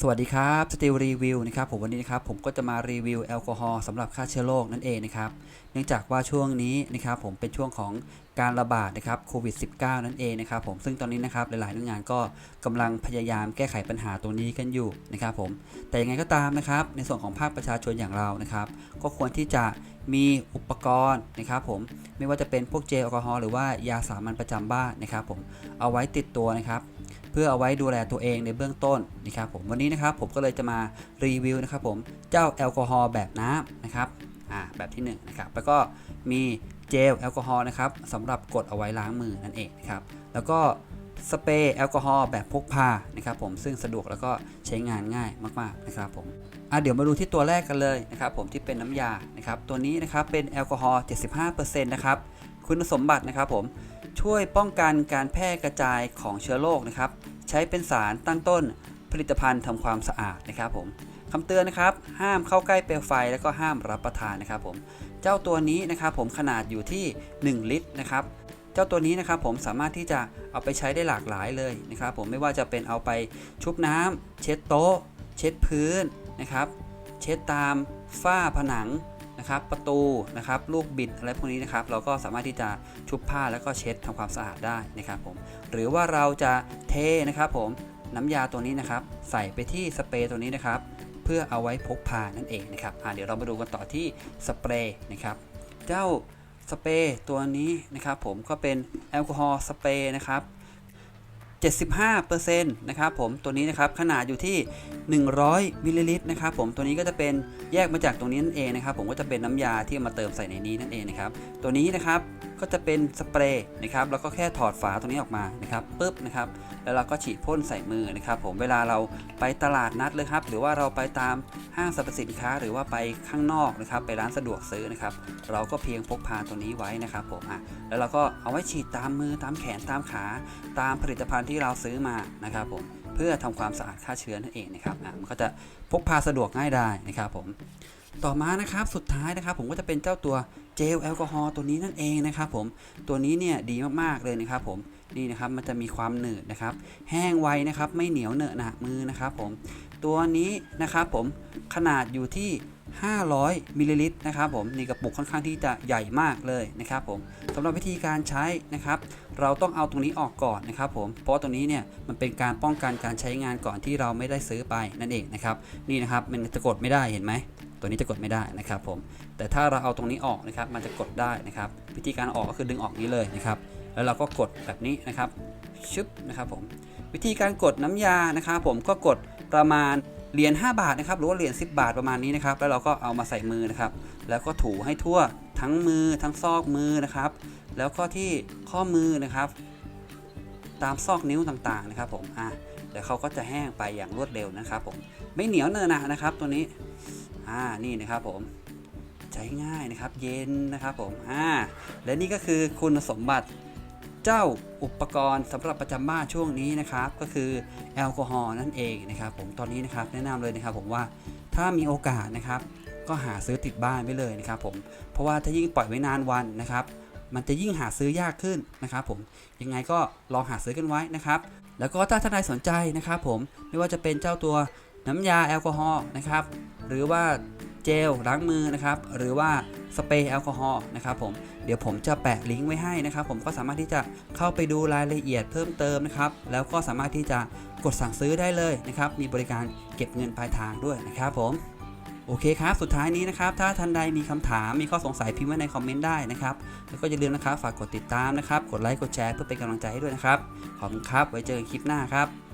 สวัสดีครับสติลรีวิวนะครับผมวันนี้นะครับผมก็จะมารีวิวแอลกอฮอล์สำหรับฆ่าเชื้อโรคนั่นเองนะครับเนื่องจากว่าช่วงนี้นะครับผมเป็นช่วงของการระบาดนะครับโควิด -19 นั่นเองนะครับผมซึ่งตอนนี้นะครับหลายๆหน่วยงานก็กำลังพยายามแก้ไขปัญหาตัวนี้กันอยู่นะครับผมแต่ยังไงก็ตามนะครับในส่วนของภาคประชาชนอย่างเรานะครับก็ควรที่จะมีอุปกรณ์นะครับผมไม่ว่าจะเป็นพวกเจลแอลกอฮอล์หรือว่ายาสามัญประจำบ้านนะครับผมเอาไว้ติดตัวนะครับ พื่อเอาไว้ดูแลตัวเองในเบื้องต้นนะครับผมวันนี้นะครับผมก็เลยจะมารีวิวนะครับผมเจ้าแอลกอฮอล์แบบน้ำนะครับอ่าแบบที่1นงนะครับแล้วก็มีเจลแอลกอฮอล์นะครับสำหรับกดเอาไว้ล้างมือนั่นเองนะครับแล้วก็สเปรย์แอลกอฮอล์แบบพกพานะครับผมซึ่งสะดวกแล้วก็ใช้งานง่ายมากๆนะครับผมอะเดี๋ยวมาดูที่ตัวแรกกันเลยนะครับผมที่เป็นน้ำยานะครับตัวนี้นะครับเป็นแอลกอฮอล์75%นะครับคุณสมบัตินะครับผม ช่วยป้องกันการแพร่กระจายของเชื้อโรคนะครับ ใช้เป็นสารตั้งต้นผลิตภัณฑ์ทำความสะอาดนะครับผมคำเตือนนะครับ ห้ามเข้าใกล้เปลวไฟแล้วก็ห้ามรับประทานนะครับผม เจ้าตัวนี้นะครับผมขนาดอยู่ที่ 1 ลิตรนะครับ เจ้าตัวนี้นะครับผมสามารถที่จะเอาไปใช้ได้หลากหลายเลยนะครับ ผมไม่ว่าจะเป็นเอาไปชุบน้ำเช็ดโต๊ะ เช็ดพื้นนะครับ เช็ดตามฝ้าผนัง นะครับประตูนะครับลูกบิดอะไรพวกนี้นะครับเราก็สามารถที่จะชุบผ้าแล้วก็เช็ดทำความสะอาดได้นะครับผมหรือว่าเราจะเทนะครับผมน้ำยาตัวนี้นะครับ ใส่ไปที่สเปรย์ตัวนี้นะครับ เพื่อเอาไว้พกพานั่นเองนะครับเดี๋ยวเรามาดูกันต่อที่สเปรย์นะครับเจ้าสเปรย์ตัวนี้นะครับผมก็เป็นแอลกอฮอล์สเปรย์นะครับ 75%นะครับผมตัวนี้นะครับขนาดอยู่ที่ 100มิลลิลิตรนะครับผมตัวนี้ก็จะเป็นแยกมาจากตรงนี้นั่นเองนะครับผมก็จะเป็นน้ำยาที่มาเติมใส่ในนี้นั่นเองนะครับตัวนี้นะครับก็จะเป็นสเปรย์นะครับแล้วก็แค่ถอดฝาตรงนี้ออกมานะครับปุ๊บนะครับแล้วเราก็ฉีดพ่นใส่มือนะครับผมเวลาเราไปตลาดนัดเลยครับ หรือว่าเราไปตามห้างสรรพสินค้า หรือว่าไปข้างนอกนะครับ ไปร้านสะดวกซื้อนะครับ เราก็เพียงพกพาตัวนี้ไว้นะครับผมอะแล้วเราก็เอาไว้ฉีดตามมือตามแขนตามขา ตามผลิตภัณฑ์ที่เราซื้อมานะครับผมเพื่อทำความสะอาดฆ่าเชื้อนั่นเองนะครับอะมันก็จะพกพาสะดวกง่ายได้นะครับผมต่อมานะครับสุดท้ายนะครับผมก็จะเป็นเจ้าตัว เจลแอลกอฮอล์ตัวนี้นั่นเองนะครับผมตัวนี้เนี่ยดีมากๆเลยนะครับผมนี่นะครับมันจะมีความหนืดนะครับ แห้งไวนะครับไม่เหนียวเหนอะหนะมือนะครับผมตัวนี้นะครับผมขนาดอยู่ที่ 500มิลลิลิตรนะครับผมนี่กระปุกค่อนข้างที่จะใหญ่มากเลยนะครับผมสำหรับวิธีการใช้นะครับ เราต้องเอาตรงนี้ออกก่อนนะครับผมเพราะตรงนี้เนี่ยมันเป็นการป้องกันการใช้งานก่อนที่เราไม่ได้ซื้อไปนั่นเองนะครับนี่นะครับมันจะกดไม่ได้เห็นไหม ตัวนี้จะกดไม่ได้นะครับผม แต่ถ้าเราเอาตรงนี้ออกนะครับมันจะกดได้นะครับ วิธีการออกก็คือดึงออกนี้เลยนะครับ แล้วเราก็กดแบบนี้นะครับชึบนะครับผมวิธีการกดน้ำยานะครับผมก็กดประมาณเหรียญ5บาทนะครับหรือว่าเหรียญ10 บาทประมาณนี้นะครับ แล้วเราก็เอามาใส่มือนะครับ แล้วก็ถูให้ทั่วทั้งมือทั้งซอกมือนะครับ แล้วก็ที่ข้อมือนะครับ ตามซอกนิ้วต่างๆนะครับ ผมอะเดี๋ยวเขาก็จะแห้งไปอย่างรวดเร็วนะครับ ผมไม่เหนียวเนอะนะนะครับ ตัวนี้ อ่านี่นะครับผมใช้ง่ายนะครับเย็นนะครับผมอ่าและนี่ก็คือคุณสมบัติเจ้าอุปกรณ์สำหรับประจำบ้านช่วงนี้นะครับ ก็คือแอลกอฮอล์นั่นเองนะครับ ผมตอนนี้นะครับแนะนำเลยนะครับ ผมว่าถ้ามีโอกาสนะครับ ก็หาซื้อติดบ้านไว้เลยนะครับ ผมเพราะว่าถ้ายิ่งปล่อยไว้นานวันนะครับ มันจะยิ่งหาซื้อยากขึ้นนะครับ ผมยังไงก็ลองหาซื้อกันไว้นะครับ แล้วก็ถ้าท่านใดสนใจนะครับ ผมไม่ว่าจะเป็นเจ้าตัว น้ำยาแอลกอฮอล์นะครับ หรือว่าเจลล้างมือนะครับ หรือว่าสเปรย์แอลกอฮอล์นะครับผมเดี๋ยวผมจะแปะลิงก์ไว้ให้นะครับ ผมก็สามารถที่จะเข้าไปดูรายละเอียดเพิ่มเติมนะครับ แล้วก็สามารถที่จะกดสั่งซื้อได้เลยนะครับ มีบริการเก็บเงินปลายทางด้วยนะครับผมโอเคครับ สุดท้ายนี้นะครับ ถ้าท่านใดมีคำถาม มีข้อสงสัยพิมพ์ไว้ในคอมเมนต์ได้นะครับ แล้วก็อย่าลืมนะครับ ฝากกดติดตามนะครับ กดไลค์ กดแชร์เพื่อเป็นกำลังใจให้ด้วยนะครับ ขอบคุณครับ ไว้เจอกันคลิปหน้าครับ